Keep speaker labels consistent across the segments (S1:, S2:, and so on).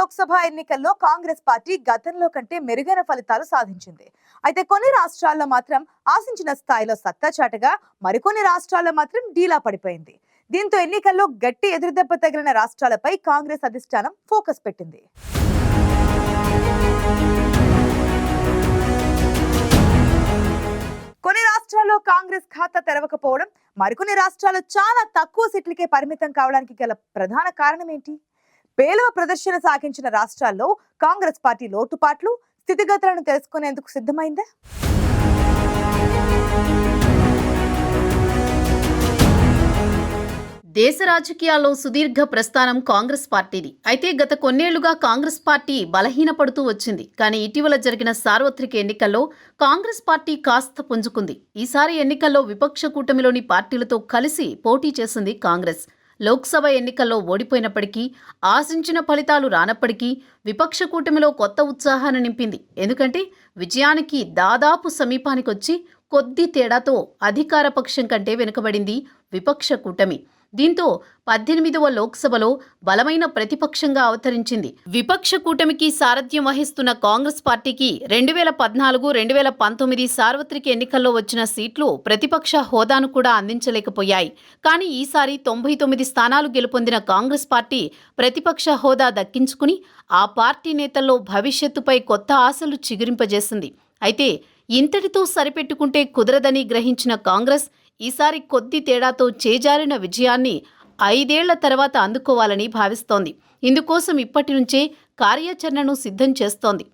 S1: లోక్సభ ఎన్నికల్లో కాంగ్రెస్ పార్టీ గతంలో కంటే మెరుగైన ఫలితాలు సాధించింది. అయితే కొన్ని రాష్ట్రాల్లో మాత్రం ఆశించిన స్థాయిలో సత్తా చాటగా మరికొన్ని రాష్ట్రాల్లో మాత్రం డీలా పడిపోయింది. దీంతో ఎన్నికల్లో గట్టి ఎదురుదెబ్బ తగిలిన రాష్ట్రాలపై కాంగ్రెస్ అధిష్టానం ఫోకస్ పెట్టింది. కొన్ని రాష్ట్రాల్లో కాంగ్రెస్ ఖాతా తెరవకపోవడం మరికొన్ని రాష్ట్రాలు చాలా తక్కువ సీట్లకే పరిమితం కావడానికి గల ప్రధాన కారణం ఏంటి? పేలవ ప్రదర్శన సాగించిన రాష్ట్రాల్లో కాంగ్రెస్ పార్టీ లోటుపాట్లు స్థితిగతులను తెలుసుకునేందుకు సిద్ధమైందా?
S2: దేశ రాజకీయాల్లో సుదీర్ఘ ప్రస్థానం కాంగ్రెస్ పార్టీది. అయితే గత కొన్నేళ్ళుగా కాంగ్రెస్ పార్టీ బలహీనపడుతూ వచ్చింది. కానీ ఇటీవల జరిగిన సార్వత్రిక ఎన్నికల్లో కాంగ్రెస్ పార్టీ కాస్త పుంజుకుంది. ఈసారి ఎన్నికల్లో విపక్ష కూటమిలోని పార్టీలతో కలిసి పోటీ చేసింది కాంగ్రెస్. లోక్సభ ఎన్నికల్లో ఓడిపోయినప్పటికీ ఆశించిన ఫలితాలు రానప్పటికీ విపక్ష కూటమిలో కొత్త ఉత్సాహాన్ని నింపింది. ఎందుకంటే విజయానికి దాదాపు సమీపానికొచ్చి కొద్ది తేడాతో అధికార పక్షం కంటే వెనుకబడింది విపక్ష కూటమి. దీంతో పద్దెనిమిదవ లోక్సభలో బలమైన ప్రతిపక్షంగా అవతరించింది. విపక్ష కూటమికి సారథ్యం వహిస్తున్న కాంగ్రెస్ పార్టీకి రెండు వేల పద్నాలుగు రెండు వేల పంతొమ్మిది సార్వత్రిక ఎన్నికల్లో వచ్చిన సీట్లు ప్రతిపక్ష హోదాను కూడా అందించలేకపోయాయి. కానీ ఈసారి తొంభై తొమ్మిది స్థానాలు గెలుపొందిన కాంగ్రెస్ పార్టీ ప్రతిపక్ష హోదా దక్కించుకుని ఆ పార్టీ నేతల్లో భవిష్యత్తుపై కొత్త ఆశలు చిగురింపజేసింది. అయితే ఇంతటితో సరిపెట్టుకుంటే కుదరదని గ్రహించిన కాంగ్రెస్ ఈసారి కొద్ది తేడాతో చేజారిన విజయాన్ని ఐదేళ్ళ తర్వాత అందుకోవాలని భావిస్తోంది. ఇందుకోసం ఇప్పటి నుంచే కార్యాచరణను సిద్ధం చేస్తోంది.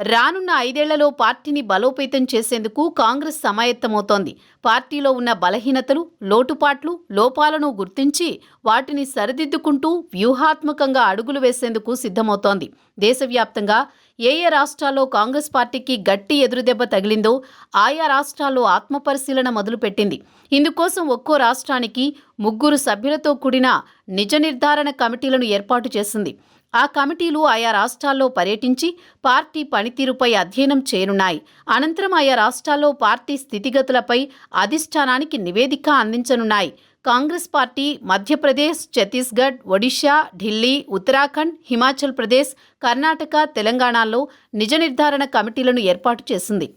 S2: రానున్న ఐదేళ్ళలో పార్టీని బలోపేతం చేసేందుకు కాంగ్రెస్ సమాయత్తమవుతోంది. పార్టీలో ఉన్న బలహీనతలు లోటుపాట్లు లోపాలను గుర్తించి వాటిని సరిదిద్దుకుంటూ వ్యూహాత్మకంగా అడుగులు వేసేందుకు సిద్ధమవుతోంది. దేశవ్యాప్తంగా ఏ ఏ రాష్ట్రాల్లో కాంగ్రెస్ పార్టీకి గట్టి ఎదురుదెబ్బ తగిలిందో ఆయా రాష్ట్రాల్లో ఆత్మపరిశీలన మొదలుపెట్టింది. ఇందుకోసం ఒక్కో రాష్ట్రానికి ముగ్గురు సభ్యులతో కూడిన నిజ నిర్ధారణ కమిటీలను ఏర్పాటు చేసింది. ఆ కమిటీలు ఆయా రాష్ట్రాల్లో పర్యటించి పార్టీ పనితీరుపై అధ్యయనం చేయనున్నాయి. అనంతరం ఆయా రాష్ట్రాల్లో పార్టీ స్థితిగతులపై అధిష్టానానికి నివేదిక అందించనున్నాయి. కాంగ్రెస్ పార్టీ మధ్యప్రదేశ్ ఛత్తీస్గఢ్ ఒడిషా ఢిల్లీ ఉత్తరాఖండ్ హిమాచల్ ప్రదేశ్ కర్ణాటక తెలంగాణలో నిజ నిర్ధారణ కమిటీలను ఏర్పాటు చేసింది.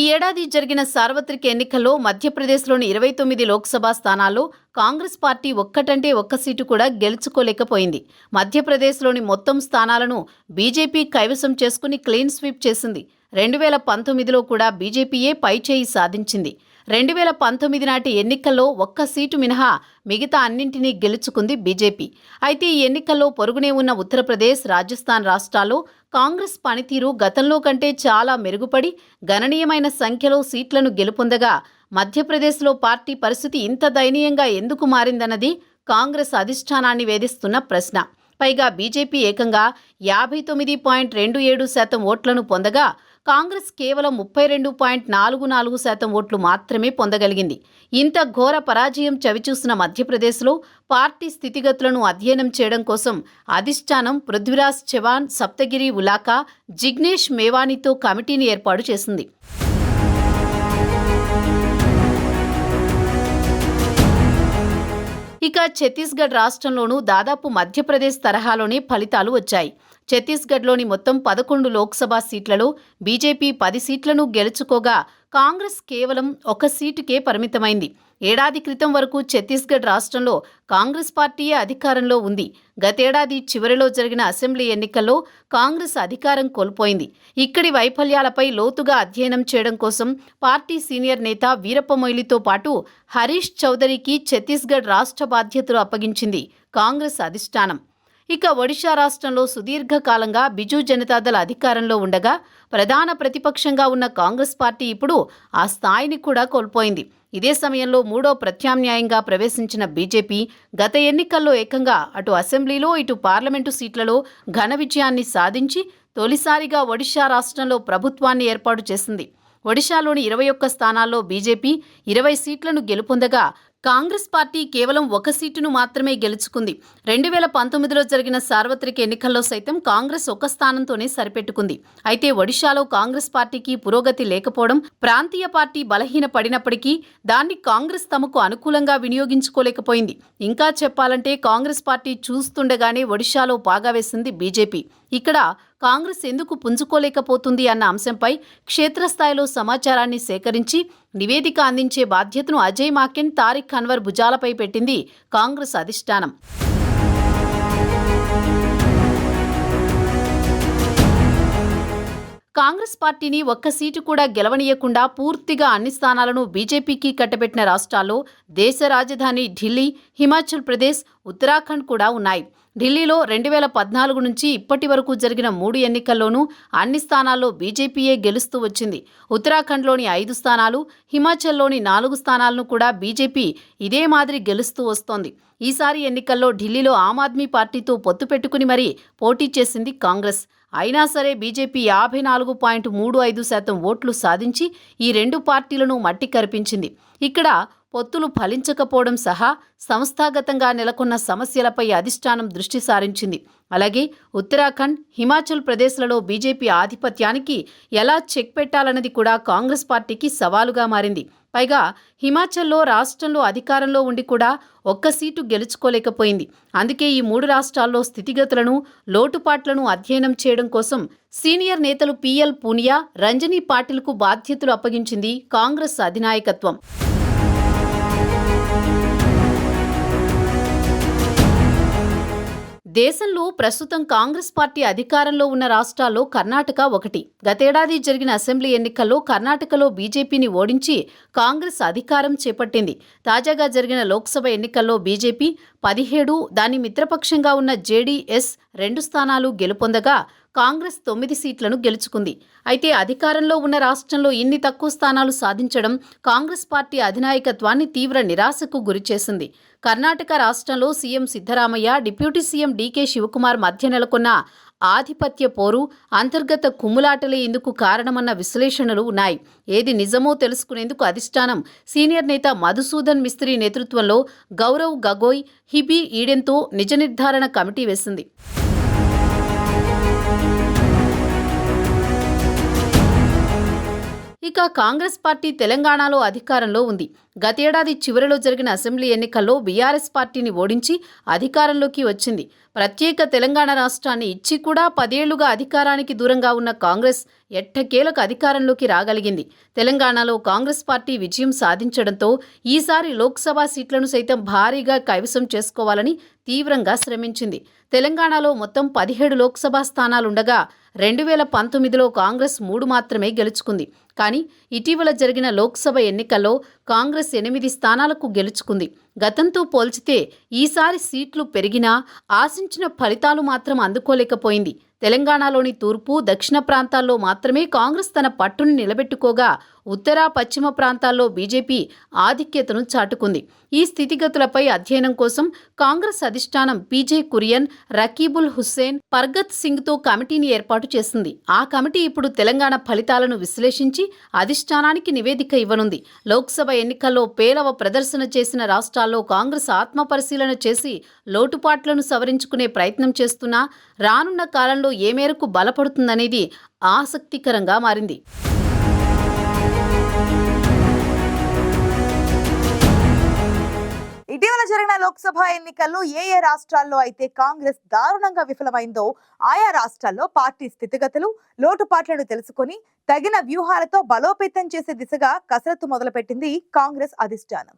S2: ఈ ఏడాది జరిగిన సార్వత్రిక ఎన్నికల్లో మధ్యప్రదేశ్లోని ఇరవై తొమ్మిది లోక్సభ స్థానాల్లో కాంగ్రెస్ పార్టీ ఒక్కటంటే ఒక్క సీటు కూడా గెలుచుకోలేకపోయింది. మధ్యప్రదేశ్లోని మొత్తం స్థానాలను బీజేపీ కైవసం చేసుకుని క్లీన్ స్వీప్ చేసింది. రెండు వేల పంతొమ్మిదిలో కూడా బీజేపీయే పైచేయి సాధించింది. రెండు వేల పంతొమ్మిది నాటి ఎన్నికల్లో ఒక్క సీటు మినహా మిగతా అన్నింటినీ గెలుచుకుంది బీజేపీ. అయితే ఈ ఎన్నికల్లో పొరుగునే ఉన్న ఉత్తరప్రదేశ్ రాజస్థాన్ రాష్ట్రాల్లో కాంగ్రెస్ పనితీరు గతంలో కంటే చాలా మెరుగుపడి గణనీయమైన సంఖ్యలో సీట్లను గెలుపొందగా మధ్యప్రదేశ్లో పార్టీ పరిస్థితి ఇంత దయనీయంగా ఎందుకు మారిందన్నది కాంగ్రెస్ అధిష్టానాన్ని వేధిస్తున్న ప్రశ్న. పైగా బీజేపీ ఏకంగా యాభై తొమ్మిది పాయింట్ రెండు ఏడు శాతం ఓట్లను పొందగా కాంగ్రెస్ కేవలం ముప్పై రెండు పాయింట్ నాలుగు నాలుగు శాతం ఓట్లు మాత్రమే పొందగలిగింది. ఇంత ఘోర పరాజయం చవిచూసిన మధ్యప్రదేశ్లో పార్టీ స్థితిగతులను అధ్యయనం చేయడం కోసం అధిష్టానం పృథ్వీరాజ్ చవాన్ సప్తగిరి ఉలాకా జిగ్నేష్ మేవానీతో కమిటీని ఏర్పాటు చేసింది. ఇక ఛత్తీస్గఢ్ రాష్ట్రంలోనూ దాదాపు మధ్యప్రదేశ్ తరహాలోనే ఫలితాలు వచ్చాయి. ఛత్తీస్గఢ్లోని మొత్తం పదకొండు లోక్సభ సీట్లలో బీజేపీ పది సీట్లను గెలుచుకోగా కాంగ్రెస్ కేవలం ఒక సీటుకే పరిమితమైంది. ఏడాది క్రితం వరకు ఛత్తీస్గఢ్ రాష్ట్రంలో కాంగ్రెస్ పార్టీయే అధికారంలో ఉంది. గతేడాది చివరిలో జరిగిన అసెంబ్లీ ఎన్నికల్లో కాంగ్రెస్ అధికారం కోల్పోయింది. ఇక్కడి వైఫల్యాలపై లోతుగా అధ్యయనం చేయడం కోసం పార్టీ సీనియర్ నేత వీరప్ప మొయిలితో పాటు హరీష్ చౌదరికి ఛత్తీస్గఢ్ రాష్ట్ర బాధ్యతలు అప్పగించింది కాంగ్రెస్ అధిష్టానం. ఇక ఒడిషా రాష్ట్రంలో సుదీర్ఘకాలంగా బిజు జనతాదళ అధికారంలో ఉండగా ప్రధాన ప్రతిపక్షంగా ఉన్న కాంగ్రెస్ పార్టీ ఇప్పుడు ఆ స్థాయిని కూడా కోల్పోయింది. ఇదే సమయంలో మూడో ప్రత్యామ్నాయంగా ప్రవేశించిన బీజేపీ గత ఎన్నికల్లో ఏకంగా అటు అసెంబ్లీలో ఇటు పార్లమెంటు సీట్లలో ఘన విజయాన్ని సాధించి తొలిసారిగా ఒడిషా రాష్ట్రంలో ప్రభుత్వాన్ని ఏర్పాటు చేసింది. ఒడిశాలోని ఇరవై ఒక్క స్థానాల్లో బీజేపీ ఇరవై సీట్లను గెలుపొందగా కాంగ్రెస్ పార్టీ కేవలం ఒక సీటును మాత్రమే గెలుచుకుంది. రెండు వేల పంతొమ్మిదిలో జరిగిన సార్వత్రిక ఎన్నికల్లో సైతం కాంగ్రెస్ ఒక స్థానంతోనే సరిపెట్టుకుంది. అయితే ఒడిశాలో కాంగ్రెస్ పార్టీకి పురోగతి లేకపోవడం ప్రాంతీయ పార్టీ బలహీన పడినప్పటికీ దాన్ని కాంగ్రెస్ తమకు అనుకూలంగా వినియోగించుకోలేకపోయింది. ఇంకా చెప్పాలంటే కాంగ్రెస్ పార్టీ చూస్తుండగానే ఒడిశాలో పాగా వేసింది బీజేపీ. ఇక్కడ కాంగ్రెస్ ఎందుకు పుంజుకోలేకపోతుంది అన్న అంశంపై క్షేత్రస్థాయిలో సమాచారాన్ని సేకరించి నివేదిక అందించే బాధ్యతను అజయ్ మాకెన్ తారిక్ ఖన్వర్ భుజాలపై పెట్టింది కాంగ్రెస్ అధిష్టానం. కాంగ్రెస్ పార్టీని ఒక్క సీటు కూడా గెలవనీయకుండా పూర్తిగా అన్ని స్థానాలను బీజేపీకి కట్టబెట్టిన రాష్ట్రాల్లో దేశ రాజధాని ఢిల్లీ హిమాచల్ ప్రదేశ్ ఉత్తరాఖండ్ కూడా ఉన్నాయి. ఢిల్లీలో రెండు వేల పద్నాలుగు నుంచి ఇప్పటి వరకు జరిగిన మూడు ఎన్నికల్లోనూ అన్ని స్థానాల్లో బీజేపీయే గెలుస్తూ వచ్చింది. ఉత్తరాఖండ్లోని ఐదు స్థానాలు హిమాచల్లోని నాలుగు స్థానాలను కూడా బీజేపీ ఇదే మాదిరి గెలుస్తూ వస్తోంది. ఈసారి ఎన్నికల్లో ఢిల్లీలో ఆమ్ ఆద్మీ పార్టీతో పొత్తు పెట్టుకుని మరీ పోటీ చేసింది కాంగ్రెస్. అయినా సరే బీజేపీ యాభై నాలుగు పాయింట్ మూడు ఐదు శాతం ఓట్లు సాధించి ఈ రెండు పార్టీలను మట్టి కరిపించింది. ఇక్కడ పొత్తులు ఫలించకపోవడం సహా సంస్థాగతంగా నెలకొన్న సమస్యలపై అధిష్టానం దృష్టి సారించింది. అలాగే ఉత్తరాఖండ్ హిమాచల్ ప్రదేశ్లలో బీజేపీ ఆధిపత్యానికి ఎలా చెక్ పెట్టాలన్నది కూడా కాంగ్రెస్ పార్టీకి సవాలుగా మారింది. పైగా హిమాచల్లో రాష్ట్రంలో అధికారంలో ఉండి కూడా ఒక్క సీటు గెలుచుకోలేకపోయింది. అందుకే ఈ మూడు రాష్ట్రాల్లో స్థితిగతులను లోటుపాట్లను అధ్యయనం చేయడం కోసం సీనియర్ నేతలు పిఎల్ పూనియా రంజనీ పాటిల్కు బాధ్యతలు అప్పగించింది కాంగ్రెస్ అధినాయకత్వం. దేశంలో ప్రస్తుతం కాంగ్రెస్ పార్టీ అధికారంలో ఉన్న రాష్ట్రాల్లో కర్ణాటక ఒకటి. గతేడాది జరిగిన అసెంబ్లీ ఎన్నికల్లో కర్ణాటకలో బీజేపీని ఓడించి కాంగ్రెస్ అధికారం చేపట్టింది. తాజాగా జరిగిన లోక్సభ ఎన్నికల్లో బీజేపీ పదిహేడు దాని మిత్రపక్షంగా ఉన్న జేడీఎస్ రెండు స్థానాలు గెలుపొందగా కాంగ్రెస్ తొమ్మిది సీట్లను గెలుచుకుంది. అయితే అధికారంలో ఉన్న రాష్ట్రంలో ఇన్ని తక్కువ స్థానాలు సాధించడం కాంగ్రెస్ పార్టీ అధినాయకత్వాన్ని తీవ్ర నిరాశకు గురిచేసింది. కర్ణాటక రాష్ట్రంలో CM Siddaramaiah deputy CM D K Shivakumar మధ్య నెలకొన్న ఆధిపత్య పోరు అంతర్గత కుమ్ములాటలే ఇందుకు కారణమన్న విశ్లేషణలు ఉన్నాయి. ఏది నిజమో తెలుసుకునేందుకు అధిష్టానం సీనియర్ నేత మధుసూదన్ మిస్త్రీ నేతృత్వంలో గౌరవ్ గగోయ్ హిబీ ఈడెన్తో నిజ నిర్ధారణ కమిటీ వేసింది. ఇక కాంగ్రెస్ పార్టీ తెలంగాణలో అధికారంలో ఉంది. గతేడాది చివరిలో జరిగిన అసెంబ్లీ ఎన్నికల్లో బీఆర్ఎస్ పార్టీని ఓడించి అధికారంలోకి వచ్చింది. ప్రత్యేక తెలంగాణ రాష్ట్రాన్ని ఇచ్చి కూడా పదేళ్ళుగా అధికారానికి దూరంగా ఉన్న కాంగ్రెస్ ఎట్టకేలకు అధికారంలోకి రాగలిగింది. తెలంగాణలో కాంగ్రెస్ పార్టీ విజయం సాధించడంతో ఈసారి లోక్సభ సీట్లను సైతం భారీగా కైవసం చేసుకోవాలని తీవ్రంగా శ్రమించింది. తెలంగాణలో మొత్తం పదిహేడు లోక్సభ స్థానాలుండగా రెండు వేల పంతొమ్మిదిలో కాంగ్రెస్ మూడు మాత్రమే గెలుచుకుంది. కానీ ఇటీవల జరిగిన లోక్సభ ఎన్నికల్లో కాంగ్రెస్ ఎనిమిది స్థానాలకు గెలుచుకుంది. గతంతో పోల్చితే ఈసారి సీట్లు పెరిగినా ఆశించిన ఫలితాలు మాత్రం అందుకోలేకపోయింది. తెలంగాణలోని తూర్పు దక్షిణ ప్రాంతాల్లో మాత్రమే కాంగ్రెస్ తన పట్టును నిలబెట్టుకోగా ఉత్తర పశ్చిమ ప్రాంతాల్లో బీజేపీ ఆధిక్యతను చాటుకుంది. ఈ స్థితిగతులపై అధ్యయనం కోసం కాంగ్రెస్ అధిష్టానం పీజే కురియన్ రకీబుల్ హుస్సేన్ పర్గత్ సింగ్తో కమిటీని ఏర్పాటు చేసింది. ఆ కమిటీ ఇప్పుడు తెలంగాణ ఫలితాలను విశ్లేషించి అధిష్టానానికి నివేదిక ఇవ్వనుంది. లోక్సభ ఎన్నికల్లో పేలవ ప్రదర్శన చేసిన రాష్ట్రాల్లో కాంగ్రెస్ ఆత్మపరిశీలన చేసి లోటుపాట్లను సవరించుకునే ప్రయత్నం చేస్తున్నా రానున్న కాలంలో ఏ మేరకు బలపడుతుందనేది ఆసక్తికరంగా మారింది.
S1: ఇటీవల లోక్సభ ఎన్నికల్లో ఏ ఏ రాష్ట్రాల్లో అయితే కాంగ్రెస్ దారుణంగా విఫలమైందో ఆయా రాష్ట్రాల్లో పార్టీ స్థితిగతులు లోటుపాట్లను తెలుసుకుని తగిన వ్యూహాలతో బలోపేతం చేసే దిశగా కసరత్తు మొదలుపెట్టింది కాంగ్రెస్ అధిష్టానం.